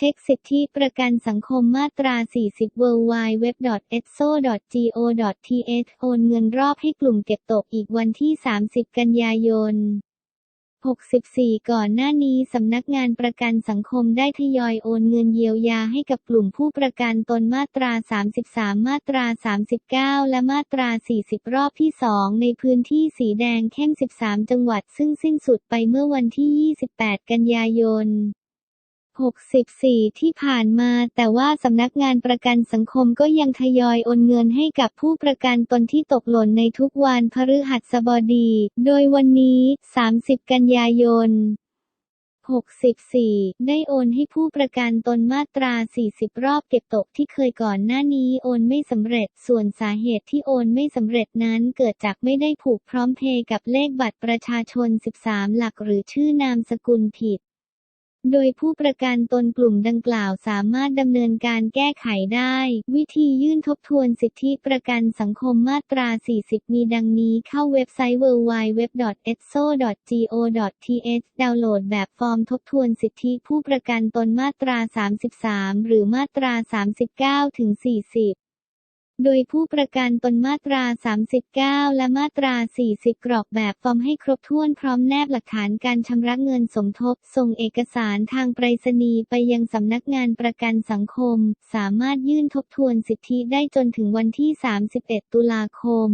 ช็คสิทธิประกันสังคมมาตรา 40 w w w e t s o g o t h โอนเงินรอบให้กลุ่มเก็บตกอีกวันที่ 30 กันยายน 64 ก่อนหน้านี้สำนักงานประกันสังคมได้ทยอยโอนเงินเยียวยาให้กับกลุ่มผู้ประกันตนมาตรา 33 มาตรา 39 และมาตรา 40 รอบที่ 2 ในพื้นที่สีแดงเข้ม 13 จังหวัดซึ่งสิ้นสุดไปเมื่อวันที่ 28 กันยายน 64 ที่ผ่านมา แต่ว่าสำนักงานประกันสังคมก็ยังทยอยโอนเงินให้กับผู้ประกันตนที่ตกหล่นในทุกวันพฤหัสบดี โดยวันนี้ 30 กันยายน 64 ได้โอนให้ผู้ประกันตนมาตรา 40 รอบเก็บตกที่เคยก่อนหน้านี้โอนไม่สำเร็จ ส่วนสาเหตุที่โอนไม่สำเร็จนั้นเกิดจากไม่ได้ผูกพร้อมเพย์กับเลขบัตรประชาชน 13 หลักหรือชื่อนามสกุลผิด โดยผู้ประกันตนกลุ่มดังกล่าวสามารถดำเนินการแก้ไขได้ วิธียื่นทบทวนสิทธิประกันสังคมมาตรา 40 มีดังนี้เข้าเว็บไซต์ www.etso.go.th ดาวน์โหลดแบบฟอร์มทบทวนสิทธิผู้ประกันตนมาตรา 33 หรือมาตรา 39ถึง40 โดยผู้ประกันตนมาตรา 39 และมาตรา 40 กรอกแบบฟอร์มให้ครบถ้วนพร้อมแนบหลักฐานการชำระเงินสมทบ ส่งเอกสารทางไปรษณีย์ไปยังสำนักงานประกันสังคม สามารถยื่นทบทวนสิทธิได้จนถึงวันที่ 31 ตุลาคม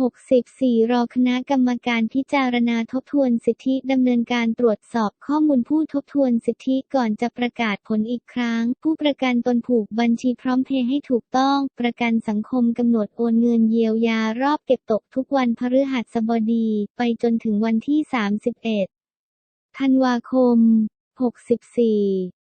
64รอคณะกรรมการพิจารณาทบทวนสิทธิดำเนินการตรวจสอบข้อมูลผู้ทบทวนสิทธิก่อนจะประกาศผลอีกครั้ง ผู้ประกันตนผูกบัญชีพร้อมเพย์ให้ถูกต้อง ประกันสังคมกำหนดโอนเงินเยียวยารอบเก็บตกทุกวันพฤหัสบดี ไปจนถึงวันที่ 31 ธันวาคม 64